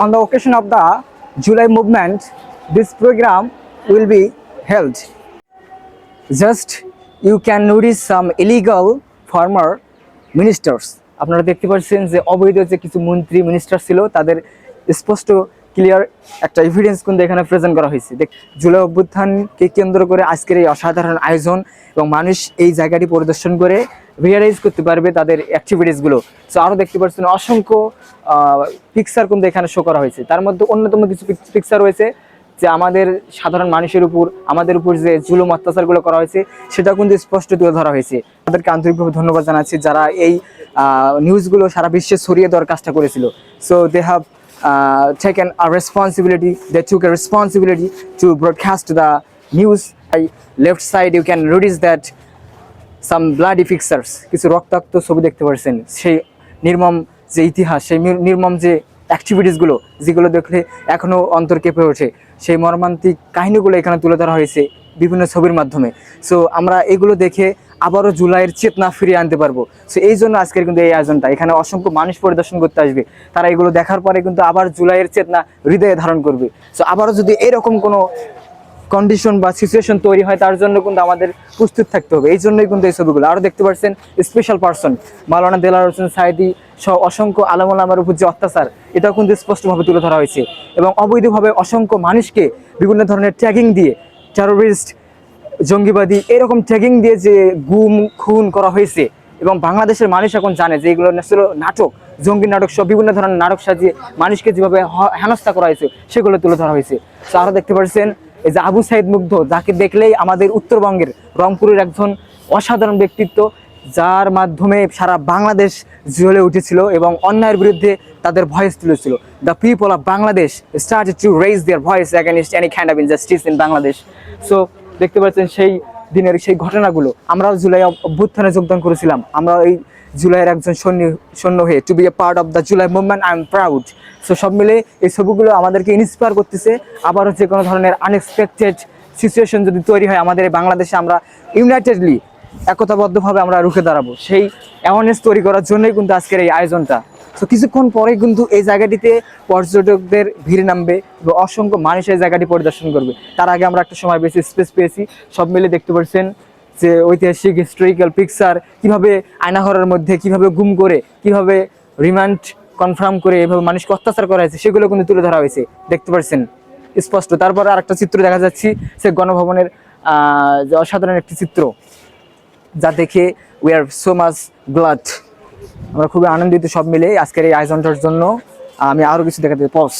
on the occasion of the July movement, this program will be held. Just you can notice some illegal former ministers. আপনারা দেখতে পাচ্ছেন যে অবৈধ যে কিছু মন্ত্রী মিনিস্টার ছিল তাদের স্পষ্ট ক্লিয়ার একটা এভিডেন্স কিন্তু এখানে প্রেজেন্ট করা হয়েছে। দেখ, জুলাই অভ্যুত্থানকে কেন্দ্র করে আজকের এই অসাধারণ আয়োজন এবং মানুষ এই জায়গাটি পরিদর্শন করে রিয়ালাইজ করতে পারবে তাদের অ্যাক্টিভিটিসগুলো সো আরও দেখতে পাচ্ছেন, অসংখ্য পিকচার কিন্তু এখানে শো করা হয়েছে। তার মধ্যে অন্যতম কিছু পিকচার রয়েছে যে আমাদের সাধারণ মানুষের উপর, আমাদের উপর যে জুলুম অত্যাচারগুলো করা হয়েছে সেটা কিন্তু স্পষ্ট তুলে ধরা হয়েছে। তাদেরকে আন্তরিকভাবে ধন্যবাদ জানাচ্ছি যারা এই নিউজগুলো সারা বিশ্বে ছড়িয়ে দেওয়ার কাজটা করেছিল। So they have taken a responsibility, they took a responsibility to broadcast the news. By left side, you can notice that some bloody pictures কিছু রক্তাক্ত ছবি দেখতে পাচ্ছেন সেই নির্মম যে ইতিহাস, সেই নির্মম যে অ্যাক্টিভিটিসগুলো যেগুলো দেখলে এখনও অন্তর কেঁপে ওঠে, সেই মর্মান্তিক কাহিনীগুলো এখানে তুলে ধরা হয়েছে বিভিন্ন ছবির মাধ্যমে। সো আমরা এগুলো দেখে আবারও জুলাইয়ের চেতনা ফিরিয়ে আনতে পারব। সো এই জন্য আজকের কিন্তু এই আয়োজনটা, এখানে অসংখ্য মানুষ পরিদর্শন করতে আসবে। তারা এগুলো দেখার পরে কিন্তু আবার জুলাইয়ের চেতনা হৃদয়ে ধারণ করবে। সো আবারও যদি এরকম কোনো কন্ডিশন বা সিচুয়েশন তৈরি হয়, তার জন্য কিন্তু আমাদের প্রস্তুত থাকতে হবে। এই জন্যই কিন্তু এই ছবিগুলো। আরও দেখতে পাচ্ছেন স্পেশাল পার্সন মালানা দেলার হোসেন সাইদি সহ অসংখ্য আলম আমার উপর যে অত্যাচার, এটাও কিন্তু স্পষ্টভাবে তুলে ধরা হয়েছে। এবং অবৈধভাবে অসংখ্য মানুষকে বিভিন্ন ধরনের ট্যাগিং দিয়ে টেরোরিস্ট জঙ্গিবাদী এরকম ট্যাগিং দিয়ে যে গুম, খুন করা হয়েছে এবং বাংলাদেশের মানুষ এখন জানে যে এগুলো ছিল নাটক, জঙ্গি নাটক সব বিভিন্ন ধরনের নাটক সাজিয়ে মানুষকে যেভাবে হেনস্থা করা হয়েছে, সেগুলো তুলে ধরা হয়েছে। তো আরও দেখতে পাচ্ছেন, এই যে আবু সাইদ মুগ্ধ, যাকে দেখলেই আমাদের উত্তরবঙ্গের রংপুরের একজন অসাধারণ ব্যক্তিত্ব, যার মাধ্যমে সারা বাংলাদেশ জ্বলে উঠেছিল এবং অন্যায়ের বিরুদ্ধে তাদের ভয়েস তুলেছিল। The people of Bangladesh start to raise their voice against any kind of injustice in Bangladesh so দেখতে পাচ্ছেন সেই দিনের সেই ঘটনাগুলো। আমরাও জুলাই অভ্যুত্থানে যোগদান করেছিলাম। আমরা এই জুলাইয়ের একজন সৈন্য সৈন্য হয়ে to be a part of the July movement I am proud so সব মিলে এই ছবিগুলো আমাদেরকে ইন্সপায়ার করতেছে। আবারও যে কোনো ধরনের আনএক্সপেক্টেড সিচুয়েশন যদি তৈরি হয় আমাদের বাংলাদেশে, আমরা ইউনাইটেডলি একতাবদ্ধভাবে আমরা রুখে দাঁড়াবো। সেই অ্যাওয়ারনেস তৈরি করার জন্যই কিন্তু আজকের এই আয়োজনটা। তো কিছুক্ষণ পরে কিন্তু এই জায়গাটিতে পর্যটকদের ভিড় নামবে এবং অসংখ্য মানুষ এই জায়গাটি পরিদর্শন করবে। তার আগে আমরা একটা সময় বেশি স্পেস পেয়েছি। সব মিলে দেখতে পাচ্ছেন যে ঐতিহাসিক হিস্টোরিক্যাল পিকচার কীভাবে আয়নাঘরের মধ্যে কীভাবে গুম করে, কীভাবে রিমান্ড কনফার্ম করে এভাবে মানুষকে অত্যাচার করা হয়েছে, সেগুলো কিন্তু তুলে ধরা হয়েছে। দেখতে পাচ্ছেন স্পষ্ট। তারপর আর একটা চিত্র দেখা যাচ্ছে, সে গণভবনের যে অসাধারণ একটি চিত্র। যা দেখে we are so much glad আমরা খুবই আনন্দিত সব মিলে আজকের এই আয়োজনটার জন্য। আমি আরও কিছু দেখাতে পস